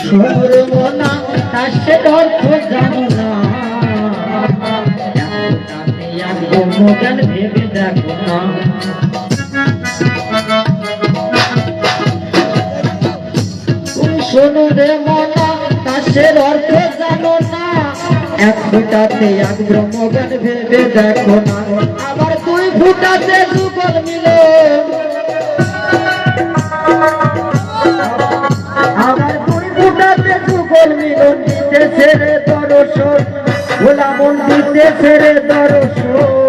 সুর মনা তার সে অর্থ জানো না না শোনো রে মনা তাসের অর্থ জানো না এক ফুটাতে এক ব্রহ্মগান ভেবে দেখো না আবার দুই ফুটাতে যুগল মিলে রে দর্শন ভোলা মন দিতেছে রে দর্শন।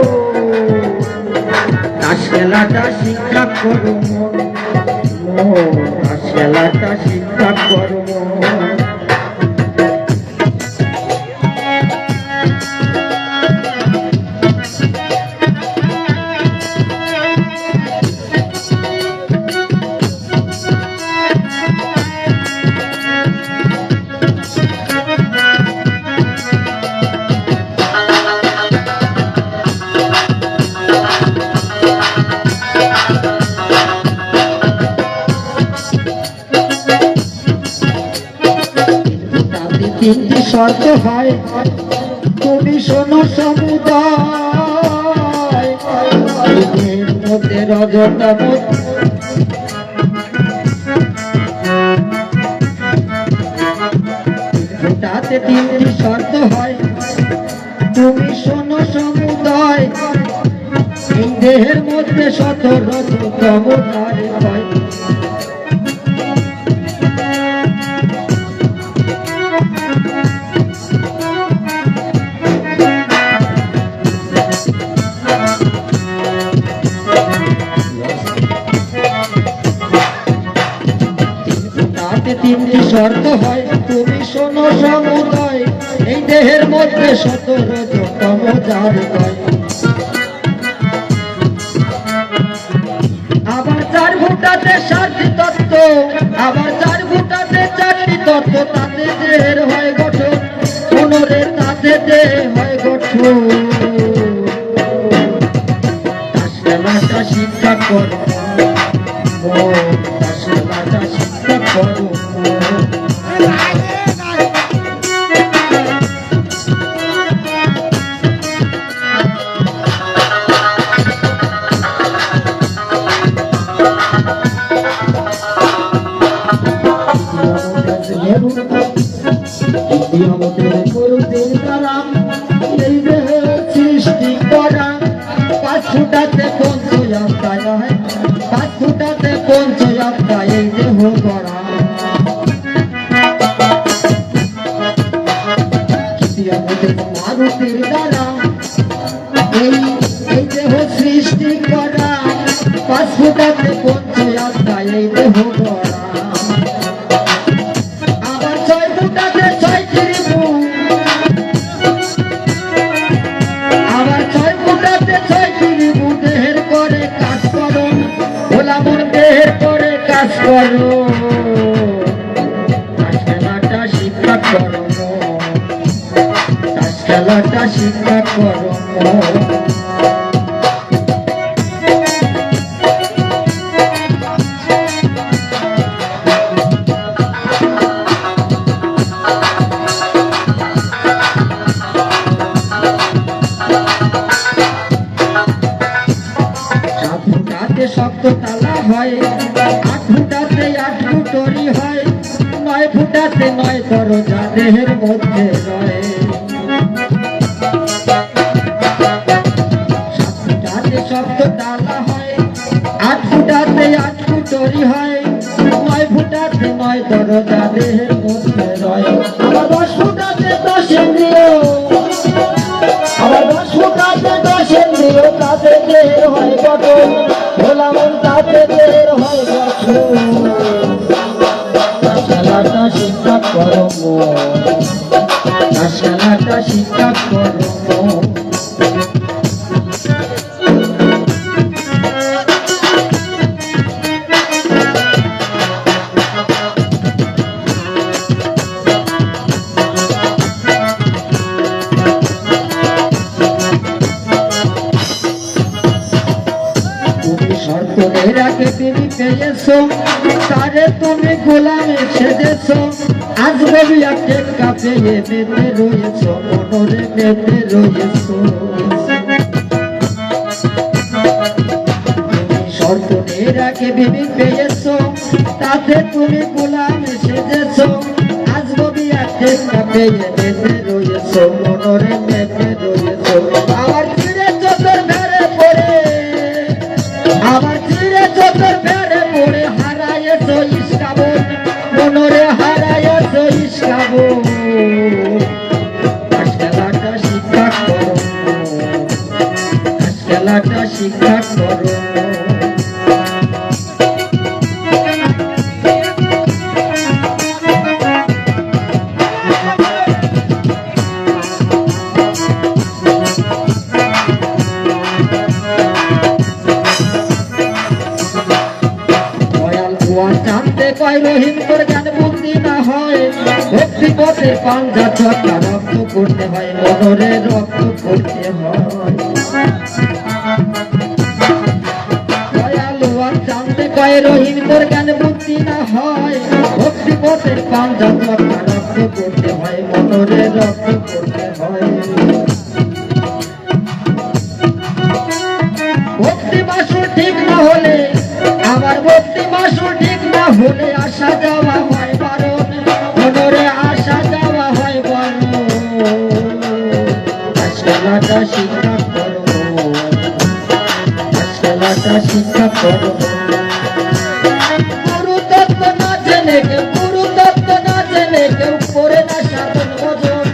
খেলাটা শিক্ষা করো মন খেলাটা শিক্ষা করো মন। শর্ত হয় তুমি শোনো সমুদায়। রজতম তাতে তিনটি শর্ত হয়, তুমি শোনো সমুদায়। দেহের মধ্যে শত রজতম তারে হয়। তিনটি হয়। তুমি শোনো সমুদয়, এই দেহের মধ্যে সতরতম আবার চার ফুটাতে সাতটি তত্ত্ব, আবার চার ফুটাতে চারটি তত্ত্ব, তাতে দেহের হয় গঠন। পুনরে তাতে দেহ হয় গঠন। শিক্ষা করো। পাঁচ ফুটাতে পঞ্চয়াত্রায় এই দেহ করা সৃষ্টি করা পাঁচ ফুটাতে পঞ্চয়াত্রায় এই শক্ত তালা হয়। আট ফুটাতে আট ফুটরি হয়। নয় ফুটাতে নয় দরজা দেহের মধ্যে রয়। ফুটাতে তালা হয়। আট ফুটাতে আট ফুটরি হয়। নয় ফুটাতে নয় দরজা দেহের শিক্ষা করো তুমি আগে তুমি পেয়েছ। তারে তুমি গোলামে সেজেছ। বলিয়া টেক্কা পেয়ে মেতে রয়েছ অনরে মেতে রয়েছ। সর্বনের আগে বিবি পেয়েছ, তাতে তুমি গোলামে রয়েছ মেতে শিক্ষা না হয় ভক্তি পথে পাঞ্জা চক্কা রক্ত করতে হয় মনরে রক্ত করতে হয়। কয় রহিম তোর জ্ঞান বুদ্ধি না হয়। ভক্তি পথে পাঞ্জা চক্কা রক্ত করতে হয়। মনরে রক্ত হয়। ভক্তি মাসুর ঠিক না হলে আমার ভক্তি মাসুর ঠিক না হলে হয় হয় শিক্ষা করো শিক্ষা করো জেনে কেউ গুরু তত্ত্ব না জেনে কেউ করে না সাধন ভজন,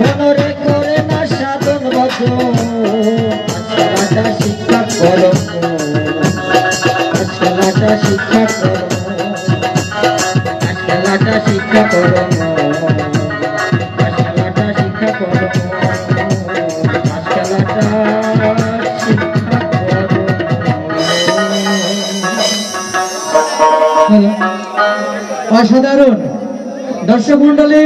মনরে করে না সাধন ভজন। আজকালাটা শিক্ষা করো। আজকালাটা শিক্ষা করো। আজকালাটা শিক্ষা করো। দর্শক মন্ডলী